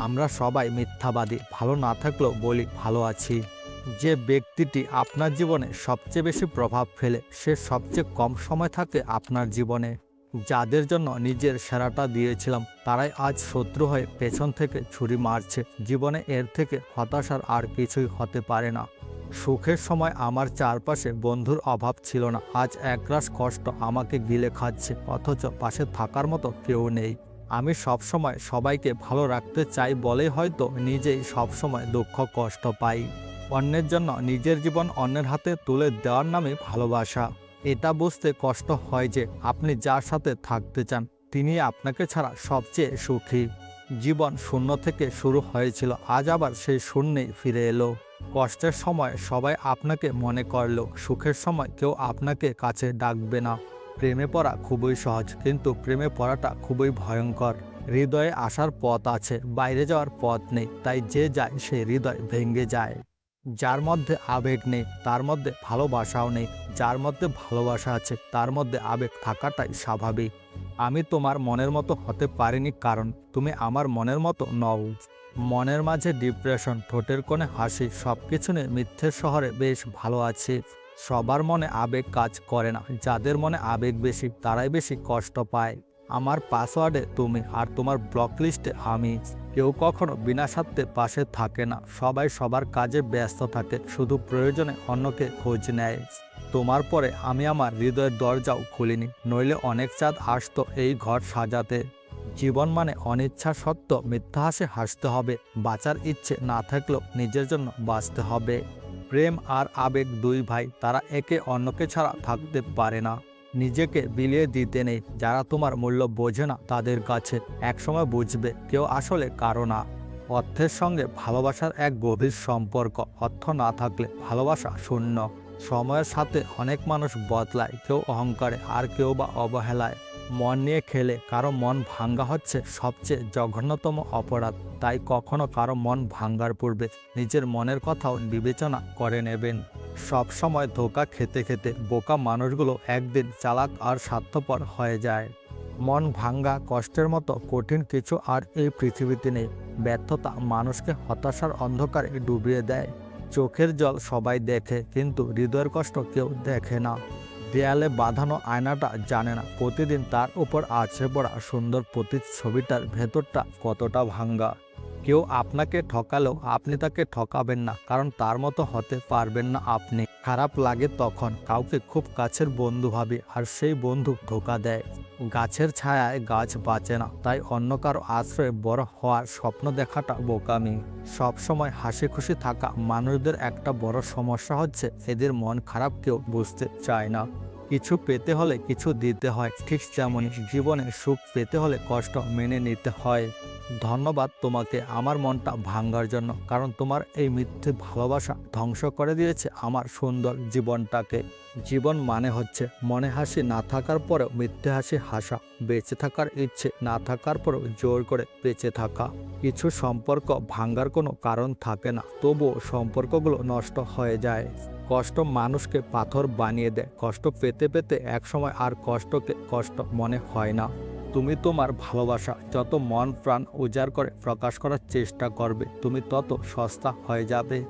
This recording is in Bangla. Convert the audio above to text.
আমরা সবাই মিথ্যাবাদী। ভালো না থাকলেও বলি, ভালো আছি। যে ব্যক্তিটি আপনার জীবনে সবচেয়ে বেশি প্রভাব ফেলে, সে সবচেয়ে কম সময় থাকে আপনার জীবনে। যাদের জন্য নিজের সেরাটা দিয়েছিলাম, তারাই আজ শত্রু হয়ে পেছন থেকে ছুরি মারছে। জীবনে এর থেকে হতাশার আর কিছুই হতে পারে না। সুখের সময় আমার চারপাশে বন্ধুর অভাব ছিল না। আজ একরাশ কষ্ট আমাকে গিলে খাচ্ছে, অথচ পাশে থাকার মতো কেউ নেই। আমি সবসময় সবাইকে ভালো রাখতে চাই বলেই হয়তো নিজেই সবসময় দুঃখ, কষ্ট পাই। অন্যের জন্য নিজের জীবন অন্যের হাতে তুলে দেওয়ার নামে ভালোবাসা। এটা বুঝতে কষ্ট হয় যে আপনি যার সাথে থাকতে চান, তিনি আপনাকে ছাড়া সবচেয়ে সুখী। জীবন শূন্য থেকে শুরু হয়েছিল, আজ আবার সেই শূন্যেই ফিরে এলো। কষ্টের সময় সবাই আপনাকে মনে করল, সুখের সময় কেউ আপনাকে কাছে ডাকবে না। প্রেমে পড়া খুবই সহজ, কিন্তু প্রেমে পড়াটা খুবই ভয়ঙ্কর। হৃদয়ে আসার পথ আছে, বাইরে যাওয়ার পথ নেই, তাই যে যায় সে হৃদয় ভেঙে যায়। যার মধ্যে আবেগ নেই, তার মধ্যে ভালোবাসাও নেই, যার মধ্যে ভালোবাসা আছে, তার মধ্যে আবেগ থাকাটাই স্বাভাবিক। আমি তোমার মনের মতো হতে পারিনি, কারণ তুমি আমার মনের মতো নও। মনের মাঝে ডিপ্রেশন ঠোঁটের কোণে হাসি সব কিছু নিয়ে মিথ্যের শহরে বেশ ভালো আছে। সবার মনে আবেগ কাজ করে না। যাদের মনে আবেগ বেশি, তারাই বেশি কষ্ট পায়। আমার পাসওয়ার্ডে তুমি আর তোমার ব্লক লিস্টে আমি। কেউ কখনো বিনা স্বার্থে পাশে থাকে না। সবাই সবার কাজে ব্যস্ত থাকে। শুধু প্রয়োজনে অন্যকে খোঁজ নেয়। তোমার পরে আমি আমার হৃদয়ের দরজাও খুলিনি। নইলে অনেক চাঁদ আসতো এই ঘর সাজাতে। জীবন মানে অনিচ্ছা সত্ত্বেও মিথ্যা হাসে হাসতে হবে। বাঁচার ইচ্ছে না থাকলেও নিজের জন্য বাঁচতে হবে। প্রেম আর আবেগ দুই ভাই, তারা একে অন্যকে ছাড়া থাকতে পারে না। নিজেকে বিলিয়ে দিতে নেই, যারা তোমার মূল্য বোঝে না, তাদের কাছে একসময় বুঝবে কেউ আসলে কারও না। অর্থের সঙ্গে ভালোবাসার এক গভীর সম্পর্ক, অর্থ না থাকলে ভালোবাসা শূন্য। সময়ের সাথে অনেক মানুষ বদলায়, কেউ অহংকারে আর কেউ বা অবহেলায়। মন নিয়ে খেলে, কারও মন ভাঙ্গা হচ্ছে সবচেয়ে জঘন্যতম অপরাধ। তাই কখনো কারও মন ভাঙ্গার পূর্বে নিজের মনের কথাও বিবেচনা করে নেবেন। সব সময় ধোকা খেতে খেতে বোকা মানুষগুলো একদিন চালাক আর স্বার্থপর হয়ে যায়। মন ভাঙ্গা কষ্টের মতো কঠিন কিছু আর এই পৃথিবীতে নেই। ব্যর্থতা মানুষকে হতাশার অন্ধকারে ডুবিয়ে দেয়। চোখের জল সবাই দেখে, কিন্তু হৃদয়ের কষ্ট কেউ দেখে না। দেয়ালে বাঁধানো আয়নাটা জানে না। প্রতিদিন তার উপর আছে পড়া সুন্দর প্রতিচ্ছবিটার ভেতরটা কতটা ভাঙ্গা। কেউ আপনাকে ঠকালেও আপনি তাকে ঠকাবেন না, কারণ তার মতো হতে পারবেন না আপনি। খারাপ লাগে তখন, কাউকে খুব কাছের বন্ধু ভাবে, আর সেই বন্ধু ধোকা দেয়। গাছের ছায়ায় গাছ বাঁচে না, তাই অন্য কারও আশ্রয়ে বড় হওয়ার স্বপ্ন দেখাটা বোকামি। সবসময় হাসি খুশি থাকা মানুষদের একটা বড় সমস্যা হচ্ছে, এদের মন খারাপ কেউ বুঝতে চায় না। কিছু পেতে হলে কিছু দিতে হয়, ঠিক যেমন জীবনে সুখ পেতে হলে কষ্ট মেনে নিতে হয়। ধন্যবাদ তোমাকে আমার মনটা ভাঙ্গার জন্য, কারণ তোমার এই মিথ্যে ভালোবাসা ধ্বংস করে দিয়েছে আমার সুন্দর জীবনটাকে। জীবন মানে হচ্ছে মনে হাসি না থাকার পরেও মিথ্যে হাসি হাসা, বেঁচে থাকার ইচ্ছে না থাকার পরেও জোর করে বেঁচে থাকা। কিছু সম্পর্ক ভাঙ্গার কোনো কারণ থাকে না, তবুও সম্পর্কগুলো নষ্ট হয়ে যায়। কষ্ট মানুষকে পাথর বানিয়ে দেয়, কষ্ট পেতে পেতে একসময় আর কষ্টকে কষ্ট মনে হয় না। তুমি তোমার ভালোবাসা যত মন প্রাণ উজাড় করে প্রকাশ করার চেষ্টা করবে, তুমি তত সস্তা হয়ে যাবে।